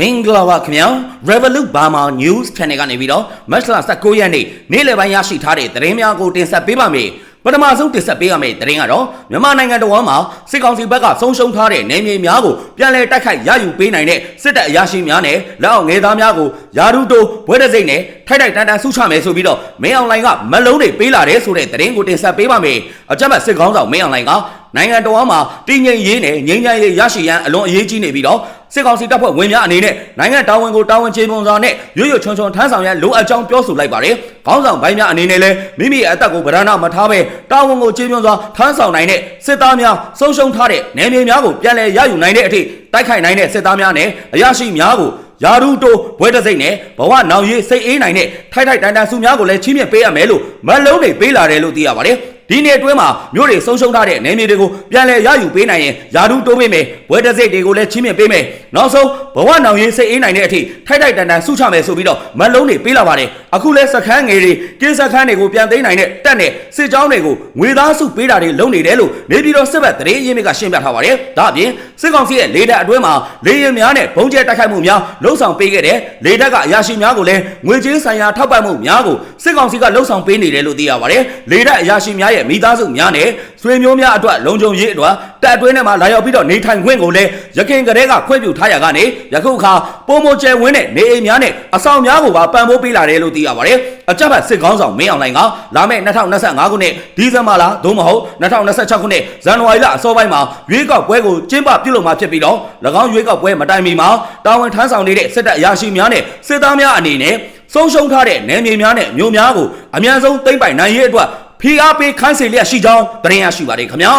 မင်္ဂလာပါခင်ဗျာ Revolut Burma News Channel ကနေပြီးတော့မတ်လ19ရက်နေ့နေ့လယ်ပိုင်းရရှိထားတဲ့သတင်းများကိုတင်ဆက်ပေးပါမယ်ပထမဆုံးတင်ဆက်ပေးရမယ့်သတင်းကတော့မြန်မာနိုင်ငံတော်ဝန်မှာစစ်ကောင်စီဘက်ကဆုံးရှုံးထားတဲ့နေမြေများကိုပြန်လည်တိုက်ခိုက်ရယူပေးနိုင်တဲ့စစ်တပ်အရာရှိများနဲ့လက်အောက်ငယ်သားများကိုယာရုတိုဘွဲတစိမ့်နဲ့ထိုက်ထိုက်တန်တန်ဆုချမယ်ဆိုပြီးတော့မင်းအွန်လိုင်းကမလုံးတွေပေးလာတယ်ဆိုတဲ့သတင်းကိုတင်ဆက်ပေးပါမယ်အကြမ်းဖက်စစ်ကောင်းဆောင်မင်းအွန်လိုင်းကနိုင်ငံတော်ဝန်မှာတည်ငြိမ်ရေးနဲ့ငြိမ်းချမ်းရေးရရှိရန်အလွန်အရေးကြီးနေပြီးတော့ စစ်ကောင်စီတပ်ဖွဲ့ဝင်များအနေနဲ့နိုင်ငံတာဝန်ကိုတာဝန်ကျေပွန်စွာနဲ့ရွရွချွန်ချွန်ထမ်းဆောင်ရန်လိုအပ်ကြောင်းပြောဆိုလိုက်ပါတယ်။ခေါင်းဆောင်ပိုင်းများအနေနဲ့လည်းမိမိရဲ့အသက်ကိုဗရဏမထားဘဲတာဝန်ကိုကျေပွန်စွာထမ်းဆောင်နိုင်တဲ့စစ်သားများဆုံးရှုံးထားတဲ့နယ်မြေများကိုပြန်လည်ရယူနိုင်တဲ့အထိတိုက်ခိုက်နိုင်တဲ့စစ်သားများနဲ့အရာရှိများကိုယာရုတိုဘွဲတစိမ့်နဲ့ဘဝနောင်ရေးစိတ်အေးနိုင်တဲ့ထိုက်ထိုက်တန်တန်စုများကိုလည်းချီးမြှင့်ပေးရမယ်လို့မလုံးတွေပေးလာတယ်လို့သိရပါတယ်။ဒီနေ့အတွင်းမှာမြို့တွေဆုံးရှုံးထားတဲ့နယ်မြေတွေကိုပြန်လည်ရယူပေးနိုင်ရင်ယာရုတိုးပေးမယ်ဘွဲတစိတ်တွေကိုလည်းချီးမြှင့်ပေးမယ် နောက်ဆုံးဘဝနောင်ရေးစိတ်အေးနိုင်တဲ့အထိထိုက်ထိုက်တန်တန်ဆုချမယ်ဆိုပြီးတော့မလုံးတွေပေးလာပါတယ်အခုလဲစခန်းငယ်တွေကင်းစခန်းတွေကိုပြန်သိမ်းနိုင်တဲ့တက်နဲ့စစ်ကြောင်းတွေကိုငွေသားစုပေးတာတွေလုပ်နေတယ်လို့နေပြည်တော်စစ်ဘက်တရေအရင်းမြစ်ကရှင်းပြထားပါတယ်ဒါအပြင်စစ်ကောင်စီရဲ့လေတပ်အတွင်းမှာလေရင်များနဲ့ဘုံကျဲတိုက်ခိုက်မှုများလှုံ့ဆော်ပေးခဲ့တဲ့လေတပ်ကအရာရှိများကိုလည်းငွေကြေးဆိုင်ရာထောက်ပံ့မှုများကိုစစ်ကောင်စီကလှုံ့ဆော်ပေးနေတယ်လို့သိရပါတယ်လေတပ်အရာရှိများရဲ့မိသားစုများနဲ့ ဆွေမျိုးများအတွက်လုံခြုံရေးအတွက်တပ်အတွင်းထဲမှာလာရောက်ပြီးတော့နေထိုင်ခွင့်ကိုလည်းရခိုင်ကလေးကခွင့်ပြုထားရကနေယခုအခါပုံမကျဲဝင်းတဲ့နေအိမ်များနဲ့အဆောင်များကိုပါပံ့ပိုးပေးလာတယ်လို့သိရပါတယ်အကြမ်းဖက်စစ်ကောင်းဆောင်မင်းအောင်လှိုင်ကလာမယ့်2025ခုနှစ်ဒီဇင်ဘာလသို့မဟုတ်2026ခုနှစ်ဇန်နဝါရီလအစောပိုင်းမှာရွေးကောက်ပွဲကိုကျင်းပပြုလုပ်မှာဖြစ်ပြီးတော့၎င်းရွေးကောက်ပွဲမတိုင်မီမှာတာဝန်ထမ်းဆောင်နေတဲ့စစ်တပ်အရာရှိများနဲ့စစ်သားများအနေနဲ့ဆုံးရှုံးထားတဲ့နယ်မြေများနဲ့မြို့များကိုအများဆုံးသိမ့်ပိုင်နိုင်ရေးအတွက် ဖိအားပေးခိုင်းစေလျက်ရှိကြောင်းသတင်းရရှိပါတယ်ခင်ဗျာ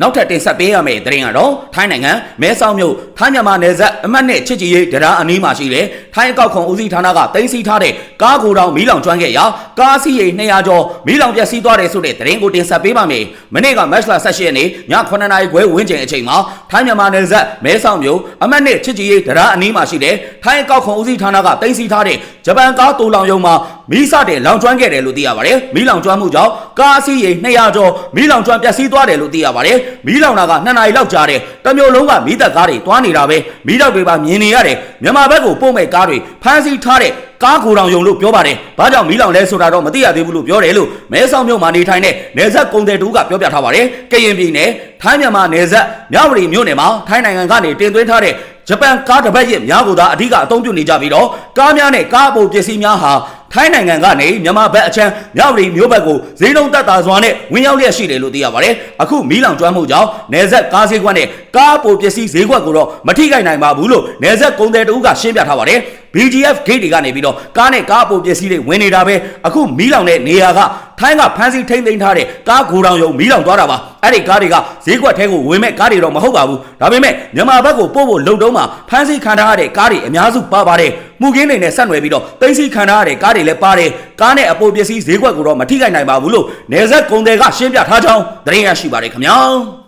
နောက်ထပ်တင်ဆက်ပေးရမယ့်သတင်းကတော့ထိုင်းနိုင်ငံမဲဆောက်မြို့ထိုင်းမြန်မာနယ်စပ်အမှတ်နဲ့ချစ်ကြည်ရေးတရားအနီးမှာရှိတဲ့ထိုင်းအကောက်ခွန်ဦးစီးဌာနကတင်စီထားတဲ့ကားကိုယ်တော်မီးလောင်ကျွမ်းခဲ့ရာကားစီးရိမ်200ကျော်မီးလောင်ပျက်စီးသွားတယ်ဆိုတဲ့သတင်းကိုတင်ဆက်ပေးပါမယ်။မနေ့ကမတ်လ18ရက်နေ့ည9နာရီခွဲဝန်းကျင်အချိန်မှာထိုင်းမြန်မာနယ်စပ်မဲဆောက်မြို့အမှတ်နဲ့ချစ်ကြည်ရေးတရားအနီးမှာရှိတဲ့ထိုင်းအကောက်ခွန်ဦးစီးဌာနကတင်စီထားတဲ့ဂျပန်ကားတူလောင်ရုံမှာ မီးစတဲ့လောင်ကျွမ်းခဲ့တယ်လို့သိရပါတယ်။မီးလောင်ကျွမ်းမှုကြောင့်ကားစီးရိမ်200ကျော်မီးလောင်ကျွမ်းပျက်စီးသွားတယ်လို့သိရပါတယ်။မီးလောင်တာက2နာရီလောက်ကြာတယ်။တမျိုးလုံးကမီးသက်ကားတွေတွားနေတာပဲ။မီးတောက်တွေပါမြင်နေရတယ်။မြန်မာဘက်ကိုပို့မဲ့ကားတွေဖမ်းဆီးထားတဲ့ကားကိုယ်တော်ယုံလို့ပြောပါတယ်။ဘာကြောင့်မီးလောင်လဲဆိုတာတော့မသိရသေးဘူးလို့ပြောတယ်လို့မဲဆောက်မြို့မှာနေထိုင်တဲ့နယ်စပ်ကုန်သည်တူကပြောပြထားပါတယ်။ကရင်ပြည်နယ်ထိုင်းမြန်မာနယ်စပ်မြဝတီမြို့နယ်မှာထိုင်းနိုင်ငံကနေတင်သွင်းထားတဲ့ဂျပန်ကားတစ်ပတ်ရဲ့များကိုသာအဓိကအသုံးပြုနေကြပြီးတော့ကားများနဲ့ကားအပုံပစ္စည်းများဟာ ထိုင်းနိုင်ငံကနေမြန်မာဘက်အချမ်းမြဝတီမြို့ဘက်ကိုဈေးနှုန်းတက်တာစွာနဲ့ဝင်ရောက်လျက်ရှိတယ်လို့သိရပါတယ်။အခုမီးလောင်ကျွမ်းမှုကြောင့်နယ်စပ်ကားဈေးကွက်နဲ့ကားအပုံပစ္စည်းဈေးကွက်ကိုတော့မထိခိုက်နိုင်ပါဘူးလို့နယ်စပ်ကုန်သည်တူကရှင်းပြထားပါတယ်။ BGF gate တွေကနေပြီးတော့ကားနဲ့ကားအပုံပစ္စည်းတွေဝင်နေတာပဲအခုမီးလောင်တဲ့နေရာကထိုင်းကဖမ်းဆီးထိမ့်သိမ်းထားတဲ့ကားဂိုတောင်ယုံမီးလောင်သွားတာပါအဲ့ဒီကားတွေကဈေးကွက်ထဲကိုဝင်မဲ့ကားတွေတော့မဟုတ်ပါဘူးဒါပေမဲ့မြန်မာဘက်ကိုပို့ဖို့လုံတုံးမှာဖမ်းဆီးခံထားရတဲ့ကားတွေအများစုပါပါတယ်မှုကင်းတွေနဲ့ဆက်နွယ်ပြီးတော့သိမ်းဆီးခံထားရတဲ့ကားတွေလည်းပါတယ်ကားနဲ့အပေါ်ပစ္စည်းဈေးကွက်ကိုတော့မထိခိုက်နိုင်ပါဘူးလို့နေဆက်ကုန်တွေကရှင်းပြထားကြောင်းသတင်းရရှိပါတယ်ခင်ဗျာ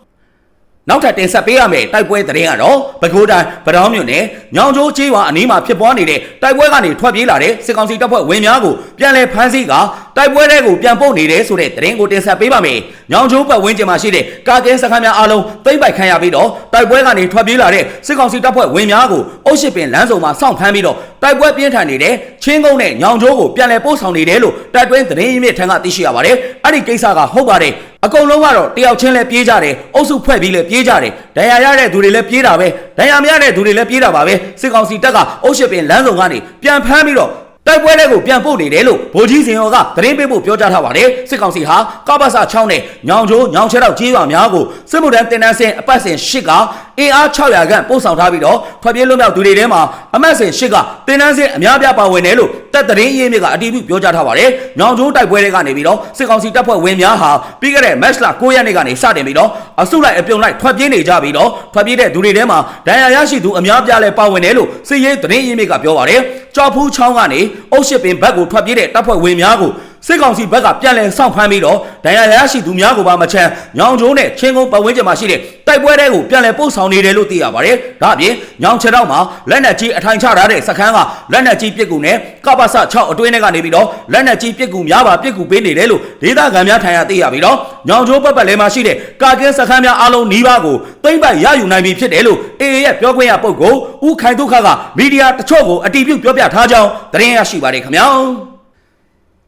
နောက်ထပ်တင်ဆက်ပေးရမယ့်တိုက်ပွဲသတင်းကတော့ပဲခူးတိုင်းဗဒေါင်းမြို့နယ်ညောင်ကျိုးကျေးရွာအနီးမှာဖြစ်ပွားနေတဲ့တိုက်ပွဲကနေထွက်ပြေးလာတဲ့စစ်ကောင်စီတပ်ဖွဲ့ဝင်များကိုပြန်လည်ဖမ်းဆီးကတိုက်ပွဲတွေကိုပြန်ပို့နေတယ်ဆိုတဲ့သတင်းကိုတင်ဆက်ပေးပါမယ်။ညောင်ကျိုးပတ်ဝန်းကျင်မှာရှိတဲ့ကာကဲစခန်းများအားလုံးသိမ့်ပိုက်ခံရပြီးတော့တိုက်ပွဲကနေထွက်ပြေးလာတဲ့စစ်ကောင်စီတပ်ဖွဲ့ဝင်များကိုအုပ်ရှိပင်လမ်းစုံမှာစောင့်ဖမ်းပြီးတော့တိုက်ပွဲပြင်းထန်နေတဲ့ချင်းကုန်းနဲ့ညောင်ကျိုးကိုပြန်လည်ပို့ဆောင်နေတယ်လို့တပ်တွင်းသတင်းရင်းမြစ်ထံကသိရှိရပါတယ်။အဲ့ဒီကိစ္စကဟုတ်ပါတယ်။ အကုန်လုံးကတော့တယောက်ချင်းလဲပြေးကြတယ်အုပ်စုဖွဲ့ပြီးလဲပြေးကြတယ်ဒဏ်ရာရတဲ့သူတွေလည်းပြေးတာပဲဒဏ်ရာမရတဲ့သူတွေလည်းပြေးတာပါပဲစစ်ကောင်စီတပ်ကအုပ်ရှိပင်လမ်းစုံကနေပြန်ဖမ်းပြီးတော့တိုက်ပွဲတွေကိုပြန်ပို့နေတယ်လို့ဗိုလ်ကြီးစင်ရောကသတင်းပေးဖို့ပြောကြားထားပါတယ်စစ်ကောင်စီဟာကပ္ပစ6နဲ့ညောင်ကျိုးညောင်ချဲတော့ကြေးရွာများကိုစစ်မှုထမ်းတင်တန်းစင်အပတ်စဉ်8က အင်အား600ခန့်ပို့ဆောင်ထားပြီးတော့ထွက်ပြေးလွတ်မြောက်သူတွေထဲမှာအမတ်စဉ်8ကတင်တန်းစင်အများပြားပါဝင်တယ်လို့တပ်သတင်းရေးမြစ်ကအတည်ပြုပြောကြားထားပါတယ်ညောင်ကျိုးတိုက်ပွဲတွေကနေပြီးတော့စစ်ကောင်စီတပ်ဖွဲ့ဝင်များဟာပြီးခဲ့တဲ့မတ်လ9ရက်နေ့ကနေစတင်ပြီးတော့အစုလိုက်အပြုံလိုက်ထွက်ပြေးနေကြပြီးတော့ထွက်ပြေးတဲ့သူတွေထဲမှာဒဏ်ရာရရှိသူအများပြားလဲပါဝင်တယ်လို့စစ်ရေးသတင်းရေးမြစ်ကပြောပါတယ်ကြောက်ဖူးချောင်းကနေအုတ်ရှစ်ပင်ဘက်ကိုထွက်ပြေးတဲ့တပ်ဖွဲ့ဝင်များကို စစ်ကောင်စီဘက်ကပြန်လည်စောင့်ဖမ်းပြီးတော့ဒဏ်ရာရရှိသူများကိုပါမချမ်းညောင်ကျိုးနဲ့ချင်းကုန်းပတ်ဝန်းကျင်မှာရှိတဲ့တိုက်ပွဲတွေကိုပြန်လည်ပို့ဆောင်နေတယ်လို့သိရပါတယ်။ဒါ့အပြင်ညောင်ချေတော့မှာလက်နက်ကြီးအထိုင်ချထားတဲ့စခန်းကလက်နက်ကြီးပစ်ကူနဲ့ကပ္ပစ6အတွင်းထဲကနေပြီးတော့လက်နက်ကြီးပစ်ကူများပါပစ်ကူပေးနေတယ်လို့ဒေသခံများထံရသိရပြီးတော့ညောင်ကျိုးပတ်ပတ်လည်မှာရှိတဲ့ကာကင်းစခန်းများအားလုံးနီးပါးကိုသိမ့်ပိုက်ရယူနိုင်ပြီဖြစ်တယ်လို့ AA ရဲ့ပြောခွင့်ရပုဂ္ဂိုလ်ဦးခိုင်ဒုက္ခကမီဒီယာတချို့ကိုအတီးပြုတ်ပြောပြထားကြောင်းသတင်းရရှိပါတယ်ခင်ဗျာ။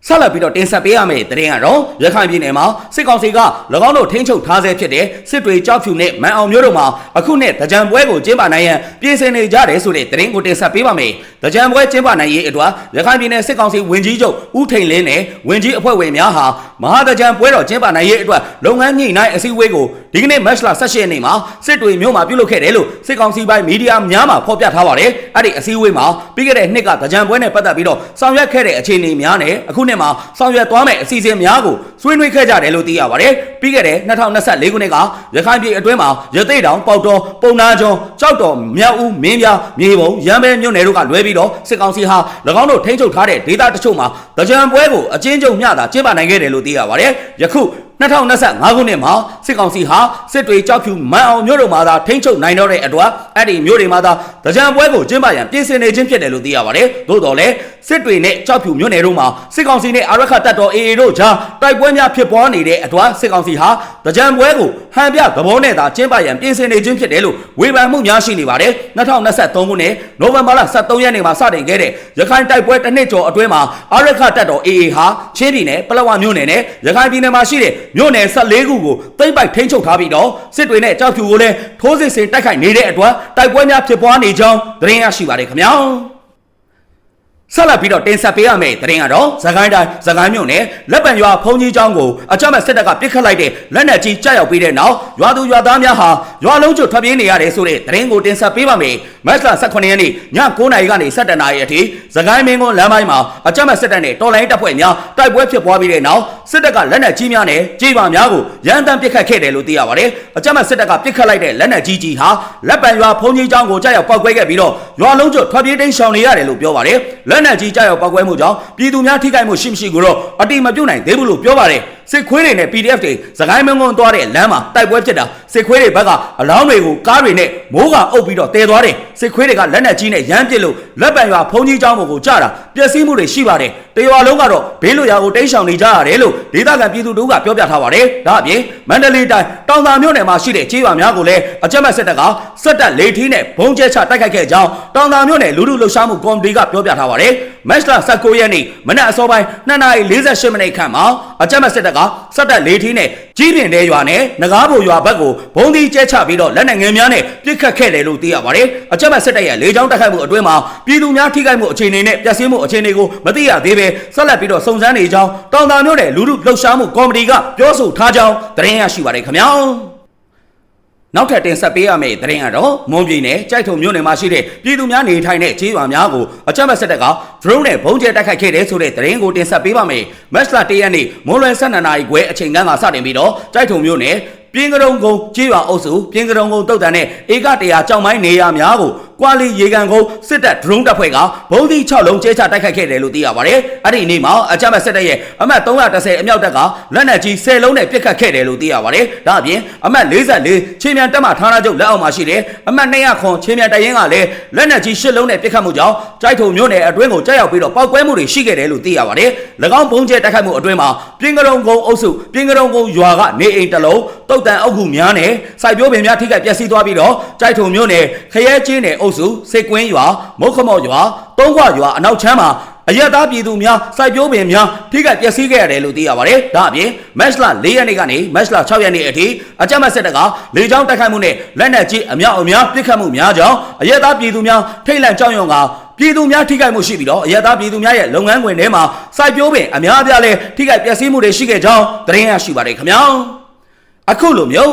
ဆက်လက်ပြီးတော့တင်ဆက်ပေးရမယ့်သတင်းကတော့ရခိုင်ပြည်နယ်မှာစစ်ကောင်စီက၎င်းတို့ထိန်းချုပ်ထားဆဲဖြစ်တဲ့စစ်တွေကြောက်ဖြူနဲ့မန်အောင်မျိုးတို့မှာအခုနှစ်တကြံပွဲကိုကျင်းပနိုင်ရန်ပြင်ဆင်နေကြတယ်ဆိုတဲ့သတင်းကိုတင်ဆက်ပေးပါမယ်။တကြံပွဲကျင်းပနိုင်ရေးအတွက်ရခိုင်ပြည်နယ်စစ်ကောင်စီဝင်ကြီးချုပ်ဦးထိန်လင်းနဲ့ဝင်ကြီးအဖွဲ့ဝင်များဟာ မဟာတကြံပွဲတော်ကျင်းပနိုင်ရေးအတွက်လုပ်ငန်းညှိနှိုင်းအစည်းအဝေးကိုဒီကနေ့မတ်လ18ရက်နေ့မှာစစ်တွေမြို့မှာပြုလုပ်ခဲ့တယ်လို့စစ်ကောင်စီပိုင်းမီဒီယာများမှာဖော်ပြထားပါတယ်။အဲ့ဒီအစည်းအဝေးမှာပြီးခဲ့တဲ့နှစ်ကတကြံပွဲနဲ့ပတ်သက်ပြီးတော့ဆောင်ရွက်ခဲ့တဲ့အခြေအနေများနဲ့အခုနှစ်မှာဆောင်ရွက်သွားမယ့်အစီအစဉ်များကိုဆွေးနွေးခဲ့ကြတယ်လို့သိရပါတယ်။ပြီးခဲ့တဲ့2024ခုနှစ်ကရခိုင်ပြည်အတွင်းမှာရသိတ်တောင်ပေါက်တော်ပုံနာကျွန်းကြောက်တော်မြောက်ဦးမင်းပြမြေပုံရမ်းပဲမြို့နယ်တို့ကလွဲပြီးတော့စစ်ကောင်စီဟာ၎င်းတို့ထိန်းချုပ်ထားတဲ့ဒေသတချို့မှာတကြံပွဲကိုအချင်းချုပ်မျှတာကျင်းပနိုင်ခဲ့တယ်လို့သိရပါတယ်။ယခု 2025ခုနှစ်မှာစစ်ကောင်စီဟာစစ်တွေကြောက်ဖြူမန်အောင်မြို့တို့မှာသာထိန်းချုပ်နိုင်တော့တဲ့အတွက်အဲ့ဒီမြို့တွေမှာသာတကြံပွဲကိုကျင်းပရန်ပြင်ဆင်နေခြင်းဖြစ်တယ်လို့သိရပါတယ်။သို့တော်လည်းစစ်တွေနဲ့ကြောက်ဖြူမြို့နယ်တို့မှာစစ်ကောင်စီနဲ့အာရခတပ်တော် AA တို့ကြားတိုက်ပွဲများဖြစ်ပွားနေတဲ့အတွက်စစ်ကောင်စီဟာတကြံပွဲကိုဟန်ပြသဘောနဲ့သာကျင်းပရန်ပြင်ဆင်နေခြင်းဖြစ်တယ်လို့ဝေဖန်မှုများရှိနေပါတယ်။2023ခုနှစ်နိုဝင်ဘာလ23ရက်နေ့မှာစတင်ခဲ့တဲ့ရခိုင်တိုက်ပွဲတစ်နှစ်ကျော်အတွင်းမှာအာရခတပ်တော် AA ဟာချင်းပြည်နယ်ပလက်ဝမြို့နယ်နဲ့ရခိုင်ပြည်နယ်မှာရှိတဲ့မြို့နယ်14ခုကိုသိမ့်ပိုက်ထိန်းချုပ်ထားပြီးတော့စစ်တွေနဲ့ကြောက်ဖြူကိုလည်းထိုးစစ်ဆင်တိုက်ခိုက်နေတဲ့အတွက်တိုက်ပွဲများဖြစ်ပွားနေကြောင်းသတင်းရရှိပါတယ်ခင်ဗျာ။ ဆက်လက်ပြီးတော့တင်ဆက်ပေးရမယ့်သတင်းကတော့သခိုင်းတိုင်းသခိုင်းမြို့နယ်လက်ပံရွာဖုန်ကြီးကျောင်းကိုအကြမ်းမဲ့စစ်တပ်ကပစ်ခတ်လိုက်တဲ့လက်နက်ကြီးကြောက်ရောက်ပြီးတဲ့နောက်ရွာသူရွာသားများဟာရွာလုံးကျွတ်ထွက်ပြေးနေရတယ်ဆိုတဲ့သတင်းကိုတင်ဆက်ပေးပါမယ်။မတ်လ18ရက်နေ့ည9:00နာရီကနေ17:00နာရီအထိသခိုင်းမင်းကုန်းလမ်းပိုင်းမှာအကြမ်းမဲ့စစ်တပ်နဲ့တော်လိုင်းတပ်ဖွဲ့များတိုက်ပွဲဖြစ်ပွားပြီးတဲ့နောက်စစ်တပ်ကလက်နက်ကြီးများနဲ့ကြေးပါများကိုရန်တမ်းပစ်ခတ်ခဲ့တယ်လို့သိရပါတယ်။အကြမ်းမဲ့စစ်တပ်ကပစ်ခတ်လိုက်တဲ့လက်နက်ကြီးကြီးဟာလက်ပံရွာဖုန်ကြီးကျောင်းကိုကြောက်ရောက်ပောက်ကွဲခဲ့ပြီးတော့ရွာလုံးကျွတ်ထွက်ပြေးတိမ်းရှောင်နေရတယ်လို့ပြောပါတယ်။လက်နက်ကြီးကြောက်ရောက်ပောက်ကွဲမှုကြောင့်ပြည်သူများထိခိုက်မှုရှိမရှိကိုတော့အတိမပြုတ်နိုင်သေးဘူးလို့ပြောပါတယ်။ စစ်ခွေးတွေနဲ့ PDF တွေစကိုင်းမင်းကုန်းသွားတဲ့လမ်းမှာတိုက်ပွဲဖြစ်တာစစ်ခွေးတွေဘက်ကအလောင်းတွေကိုကားတွေနဲ့မိုးကအုပ်ပြီးတော့တဲသွားတယ်စစ်ခွေးတွေကလက်နက်ကြီးနဲ့ရမ်းပစ်လို့လက်ပံရွာဖုန်ကြီးကျောင်းပေါ်ကိုကြတာပျက်စီးမှုတွေရှိပါတယ်တရွာလုံးကတော့ဘေးလွတ်ရာကိုတိမ်းရှောင်နေကြရတယ်လို့ဒေသခံပြည်သူတို့ကပြောပြထားပါတယ်ဒါအပြင်မန္တလေးတိုင်းတောင်သာမြို့နယ်မှာရှိတဲ့ခြေရွာများကိုလည်းအကြမ်းဖက်စစ်တပ်ကစက်တပ်လေထီးနဲ့ဘုံကျဲချတိုက်ခိုက်ခဲ့ကြောင်းတောင်သာမြို့နယ်လူလူလှုပ်ရှားမှုကော်မတီကပြောပြထားပါတယ်မတ်လ19ရက်နေ့မနက်အစောပိုင်း2:48မိနစ်ခန့်မှာအကြမ်းဖက်စစ်တပ်ကစက်တပ်လေထီးနဲ့ကြီးပင်တဲရွာနဲ့နဂါးဘိုရွာဘက်ကိုဘုံဒီကျဲချပြီးတော့လက်နက်ငယ်များနဲ့ပစ်ခတ်ခဲ့တယ်လို့သိရပါတယ်အကြမ်းဖက်စစ်တပ်ရဲ့လေကြောင်းတိုက်ခိုက်မှုအတွင်းမှာပြည်သူများထိခိုက်မှုအခြေအနေနဲ့ပျက်စီးမှုအခြေအနေကိုမသိရသေးပဲဆက်လက်ပြီးတော့စုံစမ်းနေကြောင်းတောင်သာမြို့နယ်လူလူလှုပ်ရှားမှုကော်မတီကပြောဆိုထားကြောင်းသတင်းရရှိပါတယ်ခင်ဗျာ နောက်ထပ်တင်ဆက်ပေးရမယ့်သတင်းကတော့မွန်ပြည်နယ်ကြိုက်ထုံမြို့နယ်မှာရှိတဲ့ပြည်သူများနေထိုင်တဲ့ခြေရွာများကိုအကြမ်းဖက်စစ်တပ်က drone နဲ့ဘုံကျဲတိုက်ခိုက်ခဲ့တဲ့ဆိုတဲ့သတင်းကိုတင်ဆက်ပေးပါမယ်။မတ်လ၁ရက်နေ့မွန်လွယ်12နာရီခွဲအချိန်ကန်းကစတင်ပြီးတော့ကြိုက်ထုံမြို့နယ်ပြင်းကရုံကုန်းကြေးရွာအုပ်စုပြင်းကရုံကုန်းတုတ်တန်နဲ့ဧကတရာကြောင်မိုင်းနေရာများကို ကွာလီရေကန်ကုန်းစစ်တပ် drone တပ်ဖွဲ့ကဘုံသီး6လုံးကျဲချတိုက်ခိုက်ခဲ့တယ်လို့သိရပါတယ်။အဲ့ဒီနေ့မှာအကြမ်းဖက်စစ်တပ်ရဲ့အမှတ်330အမြောက်တပ်ကလက်နက်ကြီး10လုံးနဲ့ပစ်ခတ်ခဲ့တယ်လို့သိရပါတယ်။ဒါအပြင်အမှတ်44ချင်းမြန်တပ်မှဌာနချုပ်လက်အောက်မှာရှိတဲ့အမှတ်200ခွန်ချင်းမြန်တရင်ကလည်းလက်နက်ကြီး10လုံးနဲ့ပစ်ခတ်မှုကြောင့်ကြိုက်ထုံမြို့နယ်အတွင်းကိုကြောက်ရောက်ပြီးတော့ပောက်ကွဲမှုတွေရှိခဲ့တယ်လို့သိရပါတယ်။၎င်းဘုံကျဲတိုက်ခိုက်မှုအတွင်းမှာပြင်းကရုံကုန်းအုပ်စုပြင်းကရုံကုန်းရွာကနေအိမ်တစ်လုံးတုတ်တန်အုပ်ခုများနဲ့စိုက်ပျိုးပင်များထိခိုက်ပျက်စီးသွားပြီးတော့ကြိုက်ထုံမြို့နယ်ခရဲကျင်းနယ်အုပ်စုစိတ်ကွင်းရွာမုတ်ခမော့ရွာတုံးခွရွာအနောက်ချမ်းမှာအရက်သားပြည်သူများစိုက်ပျိုးပင်များထိခိုက်ပျက်စီးခဲ့ရတယ်လို့သိရပါတယ်။ဒါအပြင်မတ်လ၄ရက်နေ့ကနေမတ်လ6ရက်နေ့အထိအကြမ်းဖက်စစ်တပ်ကလေကြောင်းတိုက်ခိုက်မှုနဲ့လက်နက်ကြီးအမြောက်အများပစ်ခတ်မှုများကြောင့်အရက်သားပြည်သူများထိတ်လန့်ကြောက်ရွံ့ကပြည်သူများထိခိုက်မှုရှိပြီးတော့အရက်သားပြည်သူများရဲ့လုပ်ငန်းခွင်ထဲမှာစိုက်ပျိုးပင်အများအပြားလဲထိခိုက်ပျက်စီးမှုတွေရှိခဲ့ကြောင်းသတင်းရရှိပါတယ်ခင်ဗျာ။အခုလိုမျိုး